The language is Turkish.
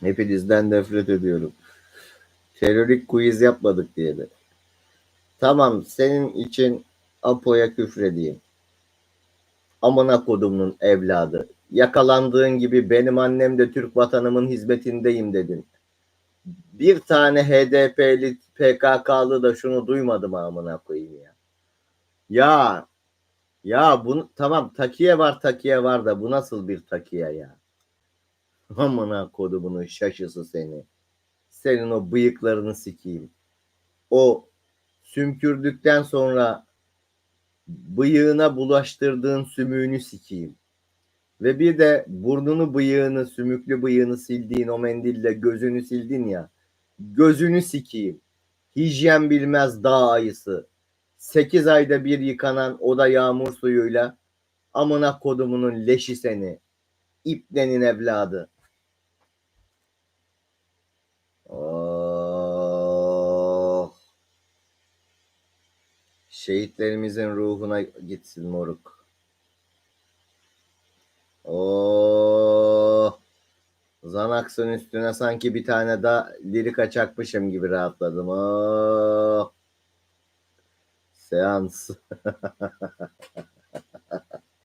Hepinizden nefret ediyorum. Terörik quiz yapmadık diye de. Tamam senin için Apo'ya küfredeyim. Amına kodumun evladı. Yakalandığın gibi benim annem de Türk vatanımın hizmetindeyim dedin. Bir tane HDP'li PKK'lı da şunu duymadım amına koyayım ya. Ya ya bunu tamam takiye var takiye var da bu nasıl bir takiye ya? Amına kodumunun şaşısı seni. Senin o bıyıklarını sikeyim. O sümkürdükten sonra bıyığına bulaştırdığın sümüğünü sikeyim. Ve bir de burnunu bıyığını, sümüklü bıyığını sildiğin o mendille gözünü sildin ya. Gözünü sikeyim. Hijyen bilmez dağ ayısı. 8 ayda bir yıkanan o da yağmur suyuyla. Amına kodumunun leşi seni. İpnenin evladı. Şehitlerimizin ruhuna gitsin moruk. Oh. Zanaksın üstüne sanki bir tane daha lirika çakmışım gibi rahatladım. Oh. Seans.